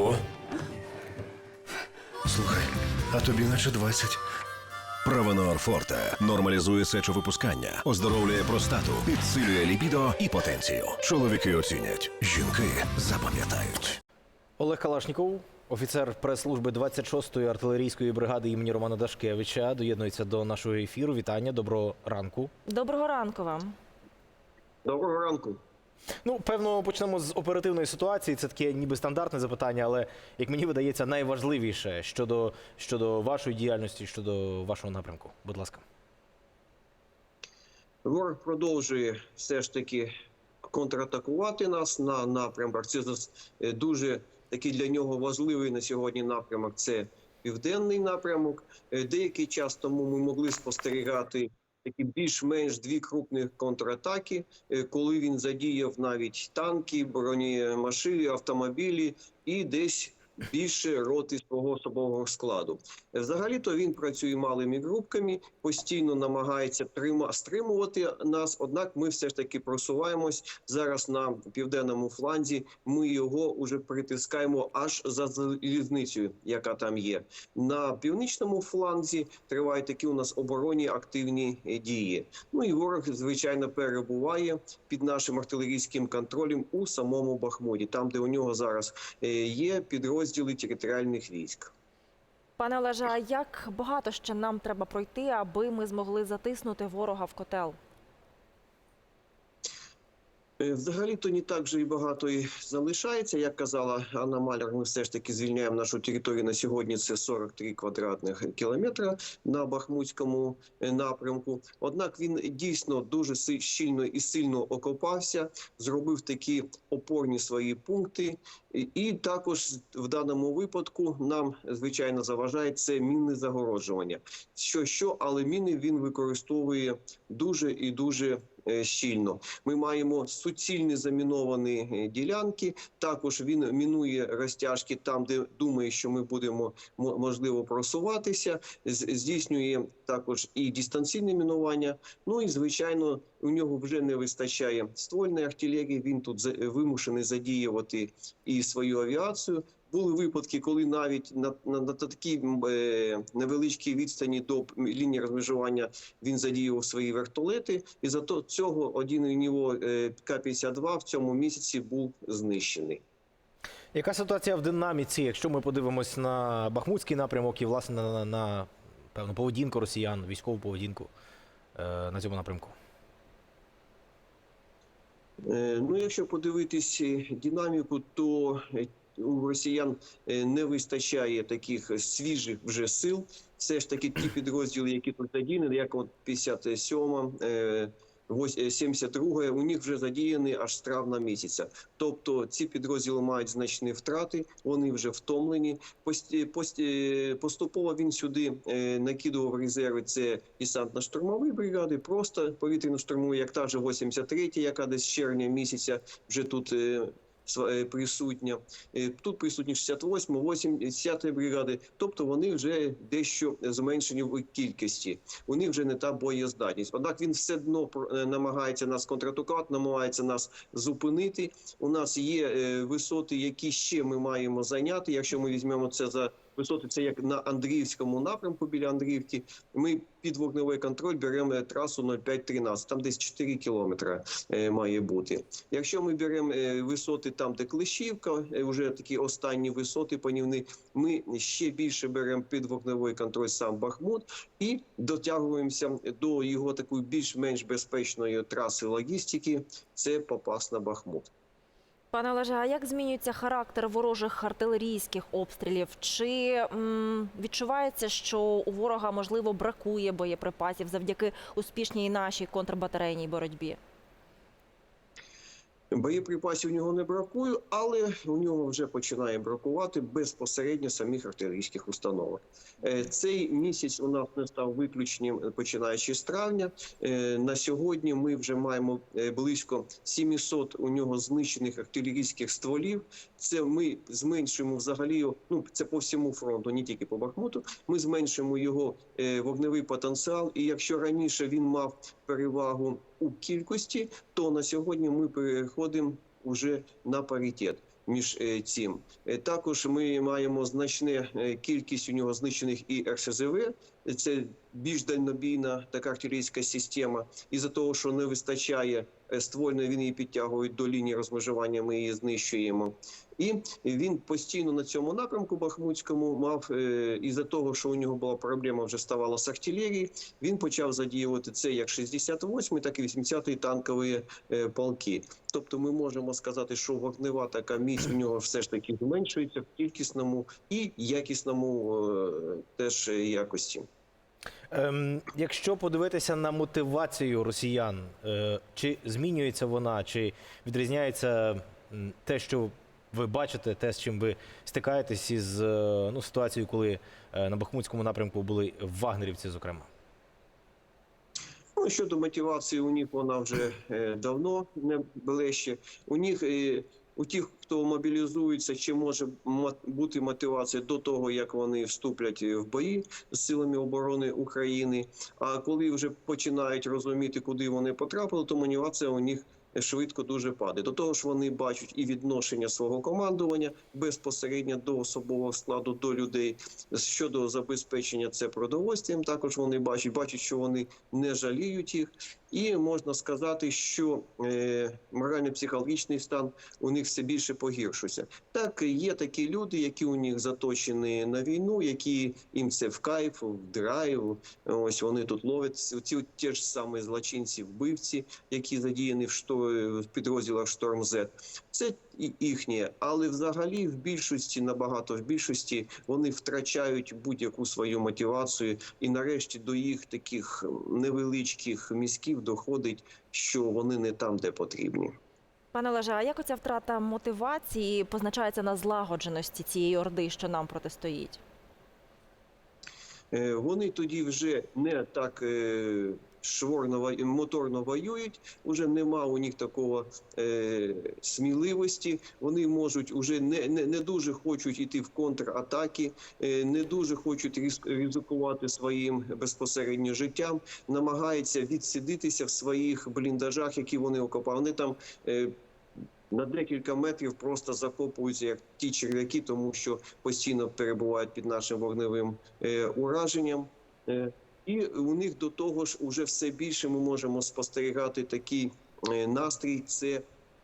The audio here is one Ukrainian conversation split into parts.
Ого. Слухай, а тобі наче 20. Правонор Форте нормалізує сечовипускання, оздоровлює простату, підсилює лібідо і потенцію. Чоловіки оцінять, жінки запам'ятають. Олег Калашніков, офіцер прес-служби 26-ї артилерійської бригади імені Романа Дашкевича, доєднується до нашого ефіру. Вітання, доброго ранку. Доброго ранку вам. Доброго ранку. Ну, певно, почнемо з оперативної ситуації. Це таке ніби стандартне запитання, але як мені видається, найважливіше щодо, щодо вашої діяльності, щодо вашого напрямку. Будь ласка. Ворог продовжує все ж таки контратакувати нас на напрямках. Це е, дуже такий для нього важливий на сьогодні напрямок. Це південний напрямок. Е, Деякий час тому ми могли спостерігати такі більш-менш дві крупні контратаки, е, коли він задіяв навіть танки, бронемашини, автомобілі і десь. Більше роти свого особового складу. Взагалі-то він працює малими групками, постійно намагається трима стримувати нас. Однак ми все ж таки просуваємось зараз на південному фланзі. Ми його уже притискаємо аж за залізницею, яка там є. На північному фланзі тривають такі у нас оборонні активні е, дії. Ну і ворог, звичайно, перебуває під нашим артилерійським контролем у самому Бахмуті, там де у нього зараз е, є підрозділи територіальних військ. Пане Олеже, а як багато ще нам треба пройти, аби ми змогли затиснути ворога в котел? Е, Взагалі-то не так же і багато і залишається. Як казала Анна Маляр, ми все ж таки звільняємо нашу територію на сьогодні. Це 43 квадратних кілометра на Бахмутському е, напрямку. Однак він дійсно дуже щільно і сильно окопався, зробив такі опорні свої пункти. І- також в даному випадку нам звичайно заважає це мінне загороджування. Що що, але міни він використовує дуже і дуже щільно. Ми маємо суцільні заміновані е, ділянки. Також він мінує розтяжки там, де думає, що ми будемо можливо просуватися. Здійснює також і дистанційне мінування. Ну і звичайно, у нього вже не вистачає ствольної артилерії. Він тут вимушений задіювати і свою авіацію. Були випадки, коли навіть на, на, на такій е, невеличкій відстані до лінії розмежування він задіяв свої вертолети, і зато цього один у нього е, К-52 в цьому місяці був знищений. Яка ситуація в динаміці, якщо ми подивимось на Бахмутський напрямок і, власне, на, на, на певну поведінку росіян, військову поведінку е, на цьому напрямку? Е, Ну, якщо подивитись е, динаміку, то е, у росіян е, не вистачає таких свіжих вже сил. Все ж таки ті підрозділи, які тут задіяні, як от 57 е, вось- е, 72 у них вже задіяні аж з травна місяця. Тобто ці підрозділи мають значні втрати, вони вже втомлені. Поступово він сюди е, накидував резерви. Це десантно-штурмові бригади, просто повітряно-штурмові, як та же 83, яка десь з червня місяця вже тут. Е, е, Присутня Е, тут присутні 68, 80 бригади, тобто вони вже дещо зменшені в кількості. У них вже не та боєздатність. Однак він все одно е, намагається нас контратакувати, намагається нас зупинити. У нас є е, висоти, які ще ми маємо зайняти. Якщо ми візьмемо це за висоти, це як на Андріївському напрямку біля Андріївки. Ми під вогневий контроль беремо е, трасу 0513, там десь 4 кілометри е, має бути. Якщо ми беремо е, висоти там, де Клещівка, е, вже такі останні висоти панівни, ми ще більше беремо під вогневий контроль сам Бахмут і дотягуємося до його такої більш-менш безпечної траси логістики. Це попас на Бахмут. Пане Олеже, а як змінюється характер ворожих артилерійських обстрілів? Чи м, відчувається, що у ворога можливо бракує боєприпасів завдяки успішній нашій контрбатарейній боротьбі? Боєприпасів у нього не бракує, але у нього вже починає бракувати безпосередньо самих артилерійських установок. Е, Цей місяць у нас не став виключенням, починаючи з травня. Е, На сьогодні ми вже маємо е, близько 700 у нього знищених артилерійських стволів. Це ми зменшуємо взагалі. Ну це по всьому фронту, не тільки по Бахмуту. Ми зменшуємо його вогневий потенціал. І якщо раніше він мав перевагу у кількості, то на сьогодні ми переходимо уже на паритет. між е, цим. Е, Також ми маємо значне е, кількість у нього знищених і РСЗВ. Це більш дальнобійна така артилерійська система. Із-за того, що не вистачає е, ствольної він її підтягують до лінії розмежування, ми її знищуємо. І він постійно на цьому напрямку Бахмутському мав е, із-за того, що у нього була проблема вже ставала з артилерії. Він почав задіювати це як 68-й, так і 80-й танкові е, полки. Тобто, ми можемо сказати, що вогнева така міць у нього все ж таки зменшується в кількісному і якісному теж якості. Ем, якщо подивитися на мотивацію росіян, е, чи змінюється вона, чи відрізняється те, що ви бачите, те, з чим ви стикаєтесь із е, ну, ситуацією, коли е, на Бахмутському напрямку були вагнерівці, зокрема? Ну, щодо мотивації, у них вона вже е, давно не ближче. У них у тих, хто мобілізується, чи може мо- бути мотивація до того, як вони вступлять в бої з силами оборони України. А коли вже починають розуміти, куди вони потрапили, то мотивація у них швидко дуже падає. До того ж, вони бачать і відношення свого командування безпосередньо до особового складу, до людей щодо забезпечення це продовольствям. Також вони бачать, бачать, що вони не жаліють їх, і можна сказати, що е, морально-психологічний стан у них все більше погіршується. Так є такі люди, які у них заточені на війну, які їм це в кайф, в драйв. Ось вони тут ловлять ці ті ж самі злочинці, вбивці, які задіяні в што в підрозділах Шторм З. Це їхнє, але взагалі в більшості набагато в більшості вони втрачають будь-яку свою мотивацію, і нарешті до їх таких невеличких мізків доходить, що вони не там, де потрібні. Пане Олеже, а як оця втрата мотивації позначається на злагодженості цієї орди, що нам протистоїть? Е, Вони тоді вже не так е, шворно моторно воюють. Уже нема у них такого е, сміливості. Вони можуть уже не, не, не дуже хочуть йти в контратаки, е, не дуже хочуть ризик- ризикувати своїм безпосередньо життям. Намагаються відсидитися в своїх бліндажах, які вони окопали. Вони там. Е, на декілька метрів просто закопуються як ті черв'яки, тому що постійно перебувають під нашим вогневим е, ураженням. Е, і у них до того ж уже все більше ми можемо спостерігати такий е, настрій. Це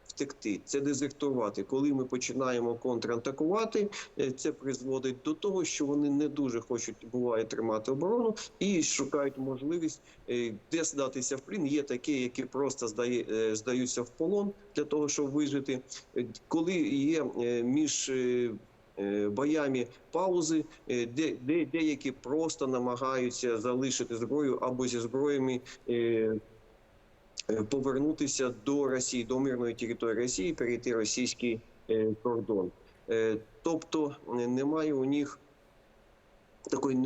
втекти, це дезертувати. Коли ми починаємо контратакувати, е, це призводить до того, що вони не дуже хочуть буває тримати оборону і шукають можливість е, де здатися в плін. Є такі, які просто здає, здаються в полон для того, щоб вижити. Коли є між боями паузи, е, де, де деякі просто намагаються залишити зброю або зі зброями. е, е, Повернутися до Росії, до мирної території Росії, перейти російський е, кордон. Е, тобто е, немає у них такої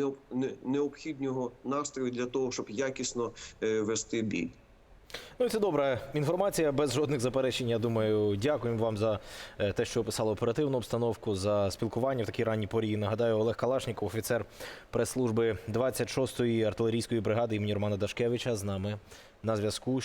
необхідного настрою для того, щоб якісно е, вести бій. Ну це добра інформація, без жодних заперечень. Я думаю, дякуємо вам за е, те, що описали оперативну обстановку, за спілкування в такій ранній порі. Нагадаю, Олег Калашніков, офіцер прес-служби 26-ї артилерійської бригади імені Романа Дашкевича, з нами на зв'язку.